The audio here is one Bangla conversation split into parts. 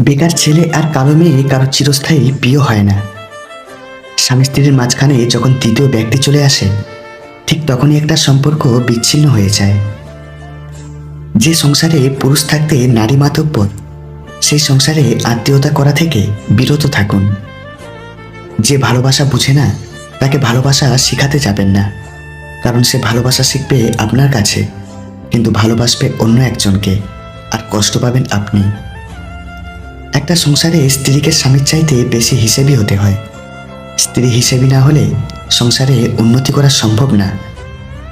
বেকার ছেলে আর কালো মেয়ে কারও চিরস্থায়ী বিয়ে হয় না। স্বামী স্ত্রীর মাঝখানে যখন তৃতীয় ব্যক্তি চলে আসে, ঠিক তখনই একটা সম্পর্ক বিচ্ছিন্ন হয়ে যায়। যে সংসারে পুরুষ থাকতে নারী মাতব্বর সেই সংসারে আত্মীয়তা করা থেকে বিরত থাকুন। যে ভালোবাসা বুঝে না, তাকে ভালোবাসা শিখাতে যাবেন না। কারণ সে ভালোবাসা শিখবে আপনার কাছে, কিন্তু ভালোবাসবে অন্য একজনকে, আর কষ্ট পাবেন আপনি। একটা সংসারে স্ত্রীকে স্বামীর চাইতে বেশি হিসেবি হতে হয়। স্ত্রী হিসেবি না হলে সংসারে উন্নতি করা সম্ভব না।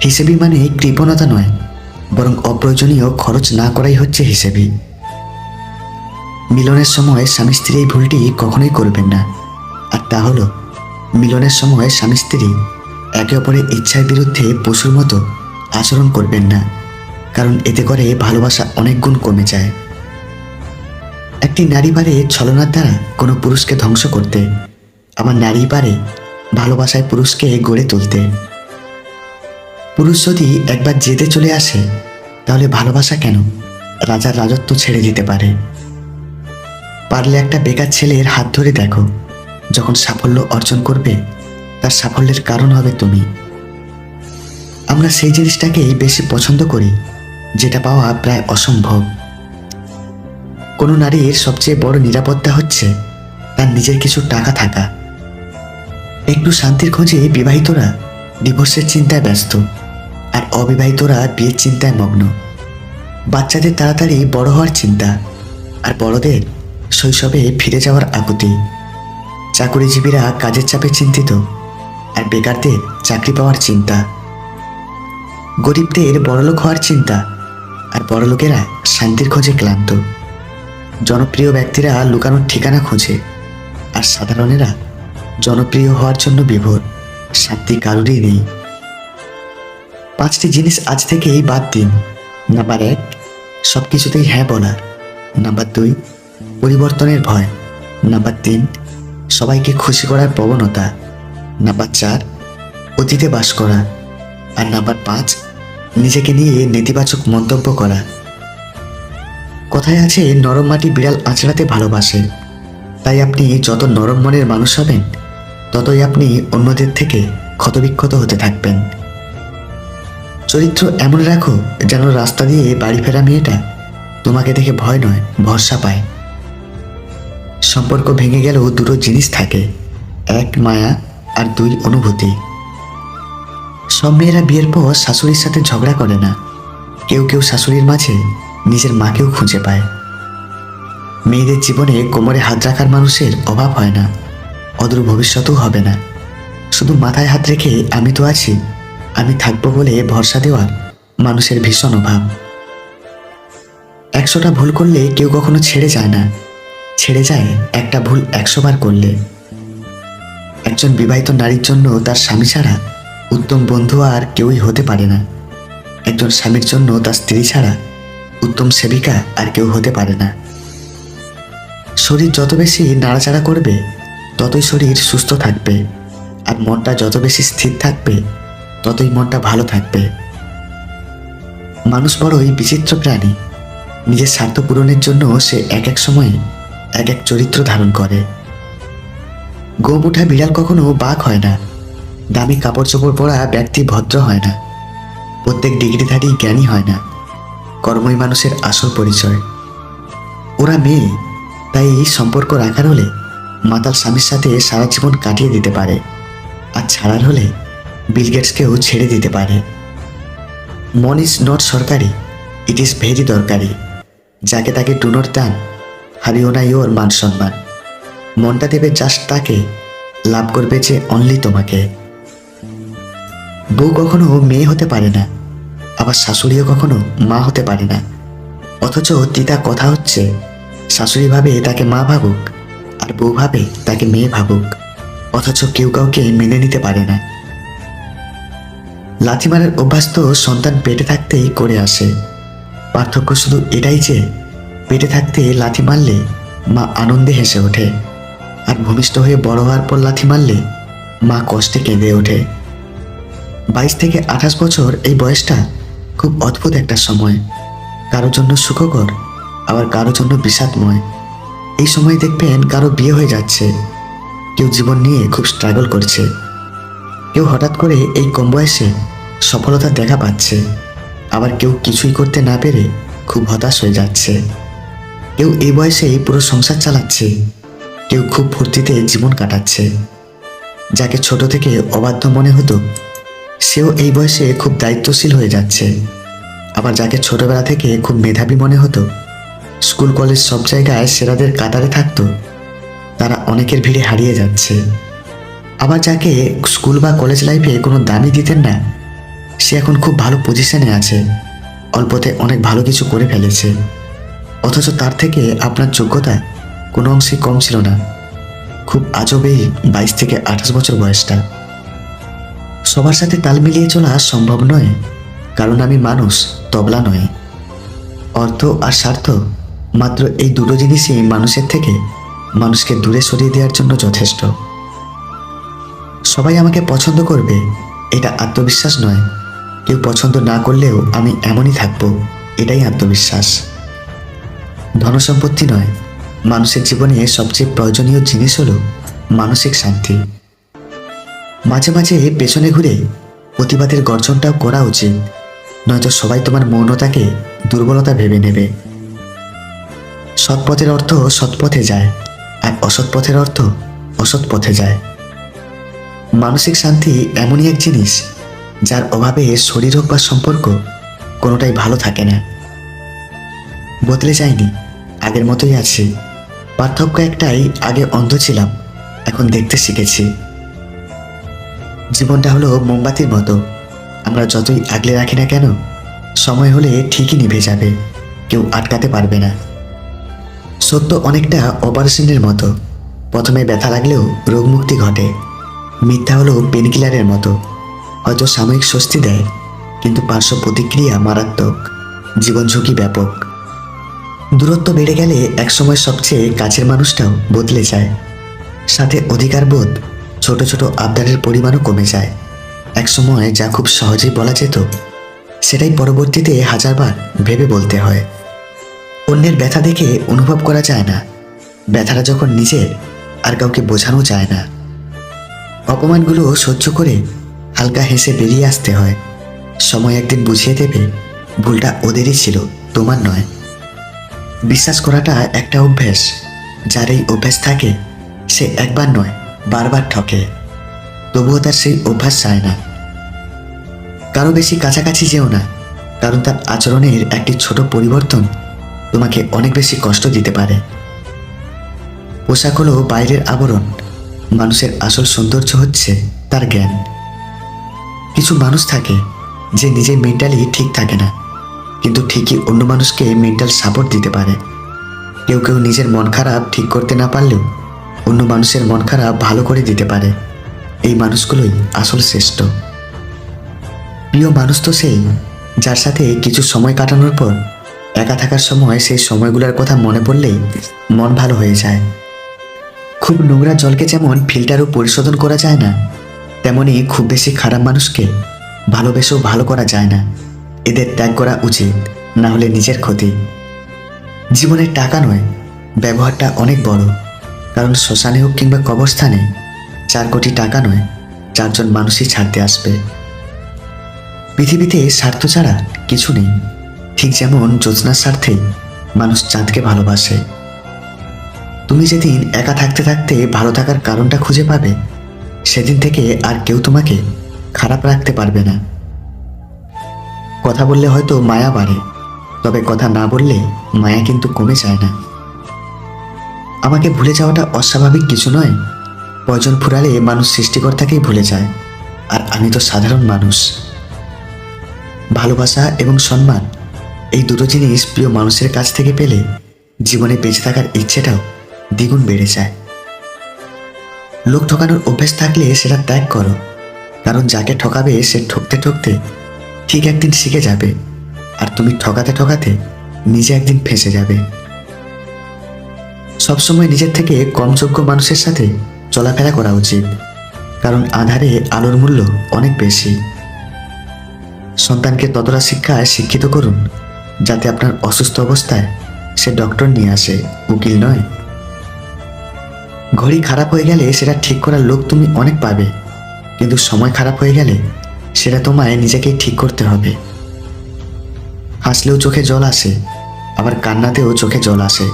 হিসেবি মানে কৃপণতা নয়, বরং অপ্রয়োজনীয় খরচ না করাই হচ্ছে হিসেবি। মিলনের সময় স্বামী স্ত্রী এই ভুলটি কখনোই করবেন না। আর তা হলো, মিলনের সময় স্বামী স্ত্রী একে অপরের ইচ্ছার বিরুদ্ধে পশুর মতো আচরণ করবেন না, কারণ এতে করে ভালোবাসা অনেক গুণ কমে যায়। একটি নারী পারে ছলনার দ্বারা কোনো পুরুষকে ধ্বংস করতে আমার নারী পারে ভালোবাসায় পুরুষকে গড়ে তুলতে। পুরুষ যদি একবার জেদে চলে আসে, তাহলে ভালোবাসা কেন রাজার রাজত্ব ছেড়ে দিতে পারে? পারলে একটা বেকার ছেলের হাত ধরে দেখো, যখন সাফল্য অর্জন করবে, তার সাফল্যের কারণ হবে তুমি। আমরা সেই জিনিসটাকেই বেশি পছন্দ করি, যেটা পাওয়া প্রায় অসম্ভব। কোনো নারীর সবচেয়ে বড় নিরাপত্তা হচ্ছে তার নিজের কিছু টাকা থাকা। একটু শান্তির খোঁজে বিবাহিতরা ডিভোর্সের চিন্তায় ব্যস্ত আর অবিবাহিতরা বিয়ের চিন্তায় মগ্ন। বাচ্চাদের তাড়াতাড়ি বড় হওয়ার চিন্তা আর বড়দের শৈশবে ফিরে যাওয়ার আকুতি। চাকুরিজীবীরা কাজের চাপে চিন্তিত আর বেকারদের চাকরি পাওয়ার চিন্তা। গরিবদের বড়লোক হওয়ার চিন্তা আর বড়লোকেরা শান্তির খোঁজে ক্লান্ত। জনপ্রিয় ব্যক্তিরা লুকানোর ঠিকানা খোঁজে, আর সাধারণেরা জনপ্রিয় হওয়ার জন্য বিভোর। শান্তি কারোরই নেই। পাঁচটি জিনিস আজ থেকেই বাদ দিন। নাম্বার এক সব কিছুতেই হ্যাঁ বলা। নাম্বার দুই, পরিবর্তনের ভয়। নাম্বার তিন, সবাইকে খুশি করার প্রবণতা। নাম্বার চার, অতীতে বাস করা। আর নাম্বার পাঁচ, নিজেকে নিয়ে নেতিবাচক মন্তব্য করা। কথায় আছে নরম মাটি বিড়াল আঁচড়াতে ভালোবাসে? তাই আপনি যত নরম মনের মানুষ হবেন, ততই আপনি অন্যদের থেকে ক্ষতবিক্ষত হতে থাকবেন। চরিত্র এমন রাখো যেন রাস্তা দিয়ে বাড়ি ফেরা মেয়েটা তোমাকে দেখে ভয় নয়, ভরসা পায়। সম্পর্ক ভেঙে গেলেও দুটো জিনিস থাকে, এক মায়া আর দুই অনুভূতি। সব মেয়েরা বিয়ের পর শাশুড়ির সাথে ঝগড়া করে না। কেউ কেউ শাশুড়ির মাঝে নিজের মাকেও খুঁজে পায়। মেয়েদের জীবনে কোমরে হাত রাখার মানুষের অভাব হয় না, অদূর ভবিষ্যতেও হবে না। শুধু মাথায় হাত রেখে আমি তো আছি, আমি থাকব বলে ভরসা দেওয়ার মানুষের ভীষণ অভাব। একশোটা ভুল করলে কেউ কখনো ছেড়ে যায় না, ছেড়ে যায় একটা ভুল একশো বার করলে। একজন বিবাহিত নারীর জন্য তার স্বামী ছাড়া উত্তম বন্ধু আর কেউই হতে পারে না। একজন স্বামীর জন্য তার স্ত্রী ছাড়া উত্তম সেবিকা আর কেউ হতে পারে না। শরীর যত বেশি নাড়াচাড়া করবে, ততই শরীর সুস্থ থাকবে আর মনটা যত বেশি স্থির থাকবে, ততই মনটা ভালো থাকবে। মানুষ বড়ই বিচিত্র প্রাণী। নিজের স্বার্থ পূরণের জন্য সে এক এক সময়ে এক এক চরিত্র ধারণ করে। গোপ উঠা বিড়াল কখনো বাঘ হয় না। দামি কাপড় চোপড় পরা ব্যক্তি ভদ্র হয় না। প্রত্যেক ডিগ্রিধারী জ্ঞানী হয় না। কর্মই মানুষের আসল পরিচয়। ওরা মেয়ে, তাই এই সম্পর্ক রাখার হলে মাতাল স্বামীর সাথে সারা জীবন কাটিয়ে দিতে পারে। আর ছাড়ার হলে বিল গেটসকেও ছেড়ে দিতে পারে। মন ইজ নট সরকারি, ইট ইজ ভেরি দরকারি। যাকে তাকে ডুনোর দান, হারিও না ইওর মান সম্মান। মনটা দেবে জাস্ট তাকে, লাভ করবে যে অনলি তোমাকে। বউ কখনো মেয়ে হতে পারে না। আবার শাশুড়িও কখনো মা হতে পারে না। অথচ তিতা কথা হচ্ছে, শাশুড়ি ভাবে তাকে মা ভাবুক আর বউ ভাবে তাকে মেয়ে ভাবুক। অথচ কেউ কাউকে মেনে নিতে পারে না। লাথি মারার অভ্যাস তো সন্তান পেটে থাকতেই করে আসে। পার্থক্য শুধু এটাই যে, পেটে থাকতে লাথি মারলে মা আনন্দে হেসে ওঠে। আর ভূমিষ্ঠ হয়ে বড় হওয়ার পর লাথি মারলে মা কষ্টে কেঁদে ওঠে। বাইশ থেকে আঠাশ বছর এই বয়সটা খুব অদ্ভুত একটা সময়। কারোর জন্য সুখকর, আবার কারোর জন্য বিষাদময়। এই সময় দেখবেন কারও বিয়ে হয়ে যাচ্ছে। কেউ জীবন নিয়ে খুব স্ট্রাগল করছে। কেউ হঠাৎ করে এই কম বয়সে সফলতা দেখা পাচ্ছে। আবার কেউ কিছুই করতে না পেরে খুব হতাশ হয়ে যাচ্ছে। কেউ এই বয়সেই পুরো সংসার চালাচ্ছে। কেউ খুব ফুর্তিতে জীবন কাটাচ্ছে। যাকে ছোট থেকে অবাধ্য মনে হতো সেও এই বয়সে খুব দায়িত্বশীল হয়ে যাচ্ছে। আবার যাকে ছোটবেলা থেকে খুব মেধাবী মনে হতো, স্কুল, কলেজ সব জায়গায় সেরাদের কাতারে থাকতো, তারা অনেকের ভিড়ে হারিয়ে যাচ্ছে। আবার যাকে স্কুল বা কলেজ লাইফে কোনো দামই দিতেন না, সে এখন খুব ভালো পজিশনে আছে, অল্পতে অনেক ভালো কিছু করে ফেলেছে। অথচ তার থেকে আপনার যোগ্যতা কোনো অংশে কম ছিল না। খুব আজবেই বাইশ থেকে আঠাশ বছর বয়সটা। সবার সাথে তাল মিলিয়ে চলা সম্ভব নয়, কারণ আমি মানুষ, তবলা নয় অর্থ আর স্বার্থ মাত্র এই দুটো জিনিসই মানুষের থেকে মানুষকে দূরে সরিয়ে দেওয়ার জন্য যথেষ্ট। সবাই আমাকে পছন্দ করবে, এটা আত্মবিশ্বাস নয়। কেউ পছন্দ না করলেও আমি এমনই থাকব, এটাই আত্মবিশ্বাস। ধনসম্পত্তি নয়, মানুষের জীবনে সবচেয়ে প্রয়োজনীয় জিনিস হলো মানসিক শান্তি। মাঝে মাঝে পেছনে ঘুরে প্রতিবাদের গর্জনটাও করা উচিত। নয়তো সবাই তোমার মৌনতাকে, দুর্বলতা ভেবে নেবে। সৎ পথের অর্থ সৎ পথে যায়, আর অসৎ পথের অর্থ অসৎ পথে যায়। মানসিক শান্তি এমনই এক জিনিস, যার অভাবে শরীর হোক বা সম্পর্ক, কোনোটাই ভালো থাকে না। বদলে যায়নি, আগের মতোই আছি। পার্থক্য একটাই, আগে অন্ধ ছিলাম, এখন দেখতে শিখেছি। জীবনটা হলো মোমবাতির মতো। আমরা যতই আগলে রাখি না কেন, সময় হলে ঠিকই নিভে যাবে, কেউ আটকাতে পারবে না। সত্য অনেকটা অপারেশনের মতো। প্রথমে ব্যথা লাগলেও রোগমুক্তি ঘটে। মিথ্যা হলো পেনকিলারের মতো। হয়তো সাময়িক স্বস্তি দেয়, কিন্তু পার্শ্ব প্রতিক্রিয়া মারাত্মক। জীবন ঝুঁকি ব্যাপক। দূরত্ব বেড়ে গেলে একসময় সবচেয়ে কাছের মানুষটাও বদলে যায়। সাথে অধিকার বোধ ছোট ছোট আবদারের পরিমাণও কমে যায়। একসময় যা খুব সহজেই বলা যেত, সেটাই পরবর্তীতে হাজারবার ভেবে বলতে হয়। অন্যের ব্যথা দেখে অনুভব করা যায় না। ব্যথাটা যখন নিজের, আর কাউকে বোঝানো যায় না। অপমানগুলো সহ্য করে হালকা হেসে বেরিয়ে আসতে হয়। সময় একদিন বুঝিয়ে দেবে, ভুলটা ওদেরই ছিল, তোমার নয়। বিশ্বাস করাটা একটা অভ্যেস, যার এই অভ্যেস থাকে, সে একবার নয়। বারবার ঠকে, তবুও তার সেই অভ্যাস চায় না। কারও বেশি কাছাকাছি যেও না, কারণ তার আচরণের একটি ছোট পরিবর্তন তোমাকে অনেক বেশি কষ্ট দিতে পারে। পোশাক হলো বাইরের আবরণ, মানুষের আসল সৌন্দর্য হচ্ছে তার জ্ঞান। কিছু মানুষ থাকে যে নিজে মেন্টালি ঠিক থাকে না, কিন্তু ঠিকই অন্য মানুষকে মেন্টাল সাপোর্ট দিতে পারে। কেউ কেউ নিজের মন খারাপ ঠিক করতে না পারলেও অন্য মানুষের মন খারাপ ভালো করে দিতে পারে। এই মানুষগুলোই আসল শ্রেষ্ঠ। প্রিয় মানুষ তো সেই, যার সাথে কিছু সময় কাটানোর পর একা থাকার সময় সেই সময়গুলোর কথা মনে পড়লেই মন ভালো হয়ে যায়। খুব নোংরা জলকে যেমন ফিল্টারও পরিশোধন করা যায় না, তেমনি খুব বেশি খারাপ মানুষকে ভালোবেসেও ভালো করা যায় না। এদের ত্যাগ করা উচিত, না হলে নিজের ক্ষতি। জীবনের টাকা নয়, ব্যবহারটা অনেক বড়। কারণ শ্মশানে হোক কিংবা কবরস্থানে, চার কোটি টাকা নয়, চারজন মানুষই ছাড়তে আসবে। পৃথিবীতে স্বার্থ ছাড়া কিছু নেই। ঠিক যেমন যোজনার স্বার্থেই মানুষ চাঁদকে ভালোবাসে। তুমি যেদিন একা থাকতে থাকতে ভালো থাকার কারণটা খুঁজে পাবে, সেদিন থেকে আর কেউ তোমাকে খারাপ রাখতে পারবে না। কথা বললে হয়তো মায়া বাড়ে, তবে কথা না বললে মায়া কিন্তু কমে যায় না। আমাকে ভুলে যাওয়াটা অস্বাভাবিক কিছু নয়। প্রয়োজন ফুরালে মানুষ সৃষ্টিকর্তাকেই ভুলে যায়, আর আমি তো সাধারণ মানুষ। ভালোবাসা এবং সম্মান, এই দুটো জিনিস প্রিয় মানুষের কাছ থেকে পেলে জীবনে বেঁচে থাকার ইচ্ছেটাও দ্বিগুণ বেড়ে যায়। লোক ঠকানোর অভ্যেস থাকলে সেটা ত্যাগ করো, কারণ যাকে ঠকাবে সে ঠকতে ঠকতে ঠিক একদিন শিখে যাবে, আর তুমি ঠকাতে ঠকাতে নিজে একদিন ফেসে যাবে। সবসময় নিজের থেকে কম যোগ্য মানুষের সাথে চলাফেরা করা উচিত, কারণ আধারে আলোর মূল্য অনেক বেশি। সন্তানকে ততটা শিক্ষায় শিক্ষিত করুন, যাতে আপনার অসুস্থ অবস্থায় সে ডক্টর নিয়ে আসে, উকিল নয়। ঘড়ি খারাপ হয়ে গেলে সেটা ঠিক করার লোক তুমি অনেক পাবে, কিন্তু সময় খারাপ হয়ে গেলে সেটা তোমায় নিজেকেই ঠিক করতে হবে। হাসলেও চোখে জল আসে, আবার কান্নাতেও চোখে জল আসে।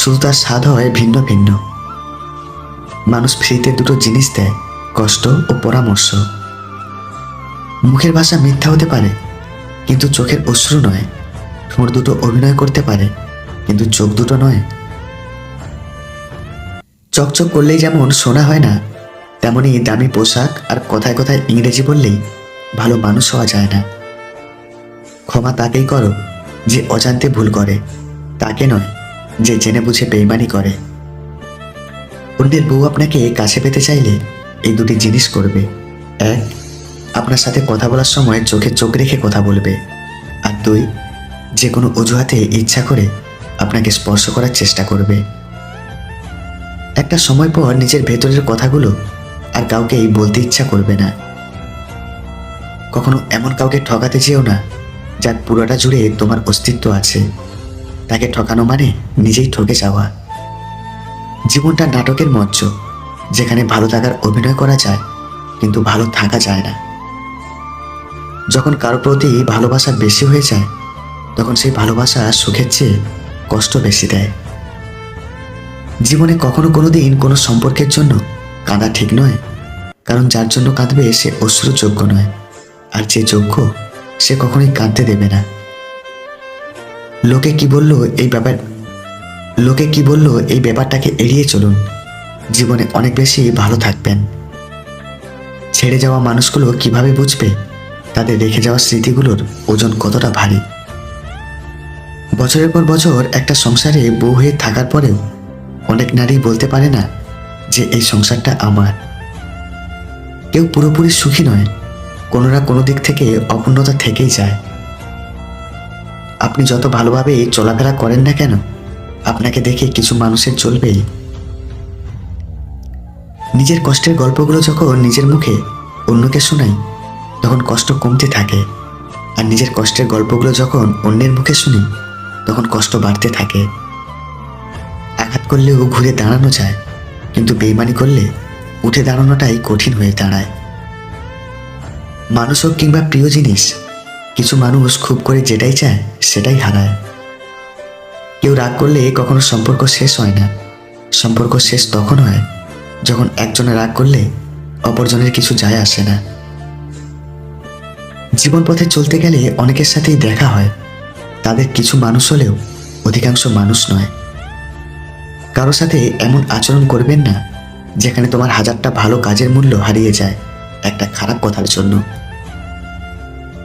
শুধু তার স্বাদ হয় ভিন্ন ভিন্ন। মানুষ ফ্রিতে দুটো জিনিস দেয়, কষ্ট ও পরামর্শ। মুখের ভাষা মিথ্যা হতে পারে, কিন্তু চোখের অশ্রু নয়। ঠোঁট দুটো অভিনয় করতে পারে, কিন্তু চোখ দুটো নয়। চকচক করলেই যেমন শোনা হয় না তেমনই দামি পোশাক আর কথায় কথায় ইংরেজি বললেই ভালো মানুষ হওয়া যায় না। ক্ষমা তাকেই করো যে অজান্তে ভুল করে, তাকে নয়। যে জেনে বুঝে বেইমানি করে। অন্যের বউ আপনাকে কাছে পেতে চাইলে এই দুটি জিনিস করবে। এক, আপনার সাথে কথা বলার সময় চোখে চোখ রেখে কথা বলবে। আর দুই, যে কোনো অজুহাতে ইচ্ছা করে আপনাকে স্পর্শ করার চেষ্টা করবে। একটা সময় পর নিজের ভেতরের কথাগুলো আর কাউকেই বলতে ইচ্ছা করবে না। কখনো এমন কাউকে ঠকাতে যেও না, যার পুরোটা জুড়ে তোমার অস্তিত্ব আছে। তাকে ঠকানো মানে নিজেই ঠকে যাওয়া। জীবনটা নাটকের মঞ্চ, যেখানে ভালো থাকার অভিনয় করা যায়, কিন্তু ভালো থাকা যায় না। যখন কারও প্রতি ভালোবাসা বেশি হয়ে যায়, তখন সেই ভালোবাসা সুখের চেয়ে কষ্ট বেশি দেয়। জীবনে কখনো কোনো দিন কোনো সম্পর্কের জন্য কাঁদা ঠিক নয়, কারণ যার জন্য কাঁদবে সে অশ্রুযোগ্য নয়, আর যে যোগ্য সে কখনোই কাঁদতে দেবে না। লোকে কি বলল এই ব্যাপার? লোকে কি বলল এই ব্যাপারটাকে এড়িয়ে চলুন? জীবনে অনেক বেশি ভালো থাকবেন। ছেড়ে যাওয়া মানুষগুলো কীভাবে বুঝবে? তাদের রেখে যাওয়া স্মৃতিগুলোর ওজন কতটা ভারী? বছরের পর বছর একটা সংসারে বউ হয়ে থাকার পরেও অনেক নারী বলতে পারে না যে এই সংসারটা আমার। কেউ পুরোপুরি সুখী নয়, কোনো না কোনো দিক থেকে অপূর্ণতা থেকেই যায়। আপনি যত ভালোভাবে চলাফেরা করেন না কেন, আপনাকে দেখে কিছু মানুষের চলবেই নিজের কষ্টের গল্পগুলো যখন নিজের মুখে অন্যকে শোনাই, তখন কষ্ট কমতে থাকে। আর নিজের কষ্টের গল্পগুলো যখন অন্যের মুখে শুনি, তখন কষ্ট বাড়তে থাকে। আঘাত করলেও ঘুরে দাঁড়ানো যায়, কিন্তু বেইমানি করলে উঠে দাঁড়ানোটাই কঠিন হয়ে দাঁড়ায়। মানুষ হোক কিংবা প্রিয় জিনিস কিছু মানুষ খুব করে যেটাই চায়, সেটাই হারায়। কেউ রাগ করলে কখনো সম্পর্ক শেষ হয় না। সম্পর্ক শেষ তখন হয় যখন একজনে রাগ করলে অপরজনের কিছু যায় আসে না। জীবন পথে চলতে গেলে অনেকের সাথেই দেখা হয়। তাদের কিছু মানুষ হলেও অধিকাংশ মানুষ নয়। কারও সাথে এমন আচরণ করবেন না, যেখানে তোমার হাজারটা ভালো কাজের মূল্য হারিয়ে যায় একটা খারাপ কথার জন্য।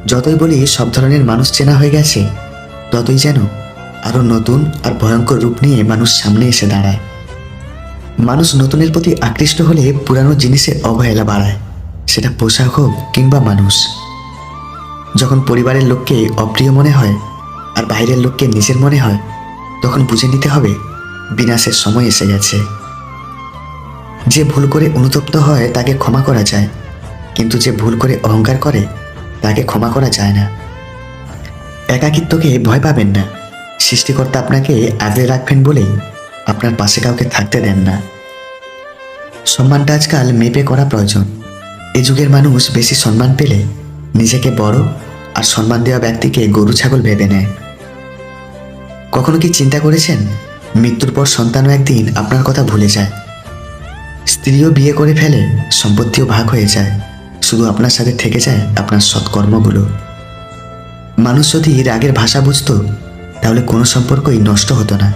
যতই বলি সব ধরনের মানুষ চেনা হয়ে গেছে, ততই যেন আরও নতুন আর ভয়ঙ্কর রূপ নিয়ে মানুষ সামনে এসে দাঁড়ায়। মানুষ নতুনের প্রতি আকৃষ্ট হলে পুরানো জিনিসের অবহেলা বাড়ায়, সেটা পোশাক হোক কিংবা মানুষ। যখন পরিবারের লোককে অপ্রিয় মনে হয় আর বাইরের লোককে নিজের মনে হয়, তখন বুঝে নিতে হবে বিনাশের সময় এসে গেছে। যে ভুল করে অনুতপ্ত হয় তাকে ক্ষমা করা যায়, কিন্তু যে ভুল করে অহংকার করে তাকে ক্ষমা করা যায় না। একাকিত্বকে ভয় পাবেন না। সৃষ্টিকর্তা আপনাকে আগলে রাখবেন বলেই আপনার পাশে কাউকে থাকতে দেন না। সম্মানটা আজকাল মেপে করা প্রয়োজন। এ যুগের মানুষ বেশি সম্মান পেলে নিজেকে বড় আর সম্মান দেওয়া ব্যক্তিকে গরু ছাগল ভেবে নেয়। কখনো কি চিন্তা করেছেন? মৃত্যুর পর সন্তানও একদিন আপনার কথা ভুলে যায়। স্ত্রীও বিয়ে করে ফেলে, সম্পত্তিও ভাগ হয়ে যায়। শুধু আপনার সাথে থেকে যায় আপনার সৎকর্মগুলো। মানুষ যদি রাগের ভাষা বুঝত, তাহলে কোনো সম্পর্কই নষ্ট হতো না।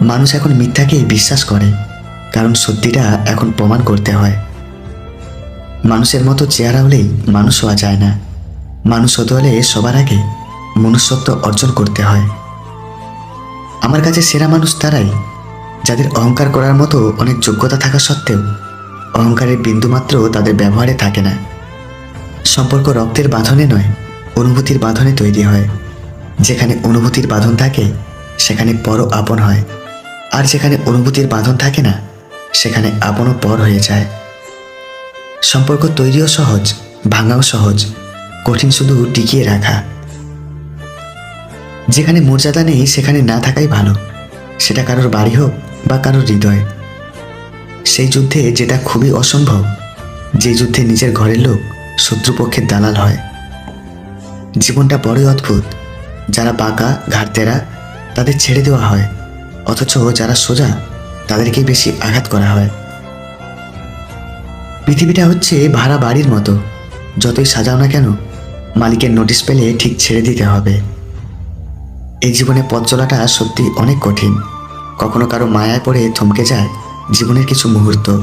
মানুষ এখন মিথ্যাকেই বিশ্বাস করে, কারণ সত্যিটা এখন প্রমাণ করতে হয়। মানুষের মতো চেহারা হলেই মানুষ হওয়া যায় না। মানুষ হতে হলে সবার আগে মনুষ্যত্ব অর্জন করতে হয়। আমার কাছে সেরা মানুষ তারাই, যাদের অহংকার করার মতো অনেক যোগ্যতা থাকা সত্ত্বেও অহংকারের বিন্দুমাত্র তাদের ব্যবহারে থাকে না। সম্পর্ক রক্তের বাঁধনে নয়, অনুভূতির বাঁধনে তৈরি হয়। যেখানে অনুভূতির বাঁধন থাকে, সেখানে পর আপন হয়। আর যেখানে অনুভূতির বাঁধন থাকে না, সেখানে আপনও পর হয়ে যায়। সম্পর্ক তৈরিও সহজ ভাঙাও সহজ, কঠিন শুধু টিকিয়ে রাখা। যেখানে মর্যাদা নেই, সেখানে না থাকাই ভালো। সেটা কারোর বাড়ি হোক বা কারোর হৃদয়। সেই যুদ্ধে যেটা খুবই অসম্ভব, যে যুদ্ধে নিজের ঘরের লোক শত্রুপক্ষের দালাল হয়। জীবনটা বড়ই অদ্ভুত। যারা বাঁকা ঘাটতেরা তাদের ছেড়ে দেওয়া হয়। অথচ যারা সোজা, তাদেরকেই বেশি আঘাত করা হয়। পৃথিবীটা হচ্ছে ভাড়া বাড়ির মতো। যতই সাজাও না কেন, মালিকের নোটিশ পেলে ঠিক ছেড়ে দিতে হবে। এই জীবনে পথ চলাটা সত্যি অনেক কঠিন। কখনো কারও মায়ায় পড়ে থমকে যায় জীবনের কিছু মুহূর্ত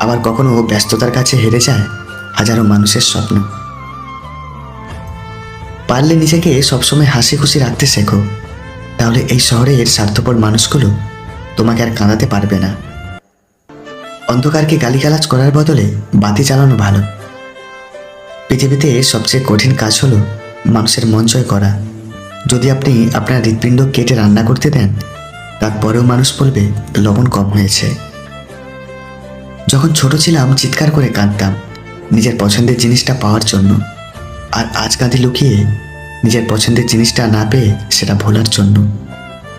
আবার কখনো ব্যস্ততার কাছে হেরে যায় হাজারো মানুষের স্বপ্ন। পারলে নিজেকে সবসময় হাসি খুশি রাখতে শেখো। তাহলে এই শহরের স্বার্থপর মানুষগুলো তোমাকে আর কাঁদাতে পারবে না। অন্ধকারকে গালিগালাজ করার বদলে বাতি চালানো ভালো। পৃথিবীতে সবচেয়ে কঠিন কাজ হলো মানুষের মন জয় করা। যদি আপনি আপনার হৃৎপিণ্ড কেটে রান্না করতে দেন তারপরেও মানুষ বলবে, লবণ কম হয়েছে। যখন ছোট ছিলাম, চিৎকার করে কাঁদতাম নিজের পছন্দের জিনিসটা পাওয়ার জন্য। আর আজ কাঁদি লুকিয়ে নিজের পছন্দের জিনিসটা না পেয়ে সেটা ভোলার জন্য।